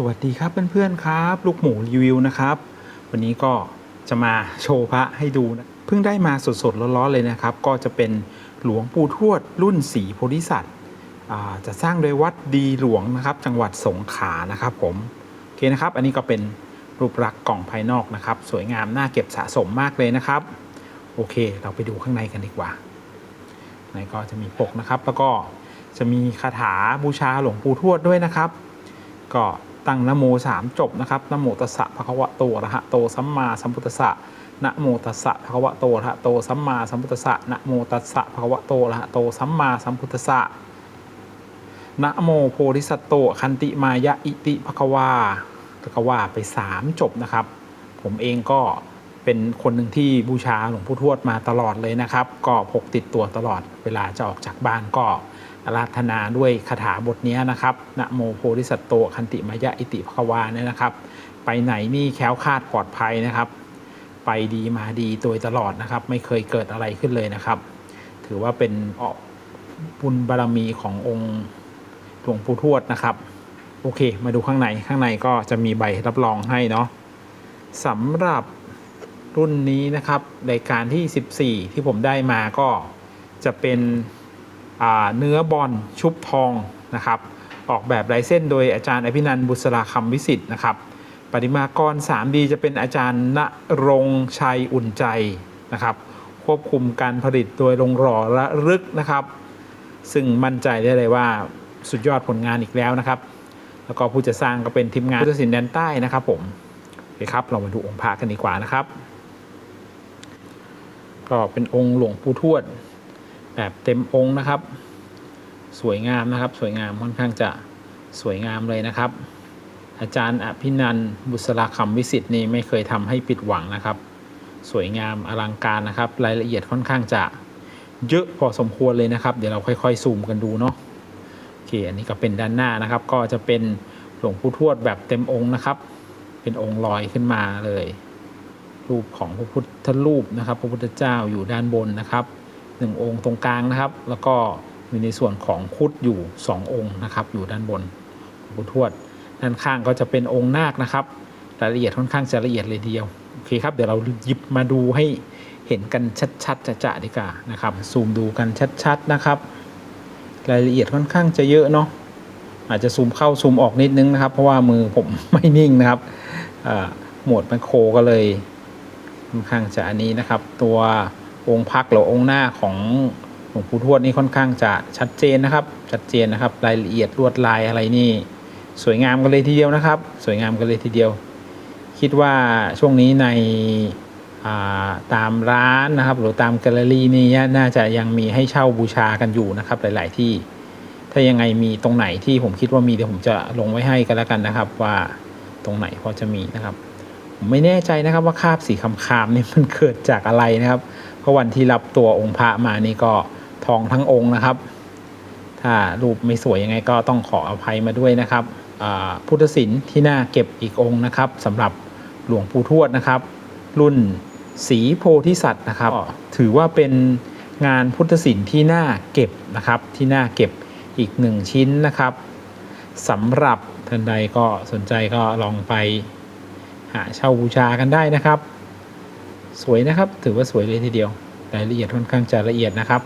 สวัสดีครับเพื่อนๆครับ ลูกหมูรีวิวนะครับ วันนี้ก็จะมาโชว์พระให้ดูนะเพิ่งได้มาสดๆร้อนๆเลยนะครับ ก็จะเป็นหลวงปู่ทวดรุ่นสีโพธิสัตว์จะสร้างโดยวัดดีหลวงนะครับ จังหวัดสงขลานะครับ ผมโอเคนะครับ อันนี้ก็เป็นรูปลักษณ์กล่องภายนอกนะครับ สวยงามน่าเก็บสะสมมากเลยนะครับ โอเค เราไปดูข้างในกันดีกว่าในก็จะมีปกนะครับ แล้วก็จะมีคาถาบูชาหลวงปู่ทวดด้วยนะครับ ก็ ตั้งนโมสามจบนะครับนโมตัสสะภะคะวะโตอะระหะโตสัมมาสัมพุทธัสสะนะโมตัสสะภะคะวะโตอะระหะโตสัมมาสัมพุทธัสสะนะโมตัสสะภะคะวะโตอะระหะโตสัมมาสัมพุทธัสสะนะโมโพธิสัตโตคันติมายะอิติภะคะวาแล้วก็ว่าไปสามจบนะครับ ผมเองก็เป็นคนหนึ่งที่บูชาหลวงปู่ทวดมาตลอดเลยนะครับ ก็พกติดตัวตลอดเวลาจะออกจากบ้านก็ ราธนาด้วยคาถาบทนี้นะครับนะโมโพธิสัตโตคันติมยะอิติภควาเนี่ยนะครับ ไปไหนนี่แค้วคาดปลอดภัยนะครับ ไปดีมาดีโดยตลอดนะครับ ไม่เคยเกิดอะไรขึ้นเลยนะครับ ถือว่าเป็นออกบุญบารมีขององค์หลวงปู่ทวดนะครับ โอเค มาดูข้างในข้างในก็จะมีใบรับรองให้เนาะสำหรับรุ่นนี้นะครับรายการที่ 14 ที่ผมได้มาก็จะเป็น เนื้อบอลชุบทองนะครับออกแบบลายเส้นโดยอาจารย์อภินันท์บุษราคำวิสิทธ์นะครับปฏิมากร 3D จะเป็นอาจารย์ณรงค์ชัยอุ่นใจนะครับควบคุมการผลิตโดยโรงหล่อระลึกนะครับ ซึ่งมั่นใจได้เลยว่าสุดยอดผลงานอีกแล้วนะครับ แล้วก็ผู้จะสร้างก็เป็นทีมงานพุทธศิลป์แดนใต้นะครับผมโอเคครับเรามาดูองค์พระกันดีกว่านะครับ ก็เป็นองค์หลวงปู่ทวด แบบเต็มองค์นะครับ สวยงามนะครับ สวยงามค่อนข้างจะสวยงามเลยนะครับ อาจารย์อภินันบุษราคำวิสิทธิ์นี่ไม่เคยทำให้ผิดหวังนะครับ สวยงามอลังการนะครับ รายละเอียดค่อนข้างจะเยอะพอสมควรเลยนะครับ เดี๋ยวเราค่อยๆซูมกันดูเนาะโอเคอันนี้ก็เป็นด้านหน้านะครับ ก็จะเป็นหลวงปู่ทวดแบบเต็มองค์นะครับ เป็นองค์ลอยขึ้นมาเลย รูปของพระพุทธรูปนะครับ พระพุทธเจ้าอยู่ด้านบนนะครับ หนึ่งองค์ตรงกลางนะครับ แล้วก็มีในส่วนของคุดอยู่สององค์นะครับ อยู่ด้านบนพระพุทวด ด้านข้างก็จะเป็นองค์นาคนะครับ รายละเอียดค่อนข้างจะละเอียดเลยเดียวโอเคครับเดี๋ยวเราหยิบมาดูให้เห็นกันชัดๆจะๆดีกว่านะครับซูมดูกันชัดๆนะครับ รายละเอียดค่อนข้างจะเยอะเนาะอาจจะซูมเข้าซูมออกนิดนึงนะครับ เพราะว่ามือผมไม่นิ่งนะครับโหมดแมคโครก็เลยค่อนข้างจะอันนี้นะครับ ตัว องค์พักหรือองค์หน้าของหลวงปู่ทวดนี่ค่อนข้างจะชัดเจนนะครับ ชัดเจนนะครับ รายละเอียดลวดลายอะไรนี่ สวยงามกันเลยทีเดียวนะครับ สวยงามกันเลยทีเดียว คิดว่าช่วงนี้ในาตามร้านนะครับ หรือตามแกลเลอรี่นี่น่าจะยังมีให้เช่าบูชากันอยู่นะครับ หลาย ๆ ที่ ถ้ายังไงมีตรงไหนที่ผมคิดว่ามีเดี๋ยวผมจะลงไว้ให้กันแล้วกันนะครับ ว่าตรงไหนพอจะมีนะครับ ผมไม่แน่ใจนะครับว่าคราบสีคำๆนี่มันเกิดจากอะไรนะครับ เพราะวันที่รับตัวองค์พระมานี่ก็ทองทั้งองค์นะครับ ถ้ารูปไม่สวยยังไงก็ต้องขออภัยมาด้วยนะครับพุทธศิลป์ที่น่าเก็บอีกองค์นะครับสำหรับหลวงปู่ทวดนะครับ รุ่นสีโพธิสัตว์นะครับ ถือว่าเป็นงานพุทธศิลป์ที่น่าเก็บนะครับที่น่าเก็บอีกหนึ่งชิ้นนะครับสำหรับท่านใดก็สนใจก็ลองไปหาเช่าบูชากันได้นะครับ สวยนะครับ ถือว่าสวยเลยทีเดียวรายละเอียดค่อนข้างจะละเอียดนะครับ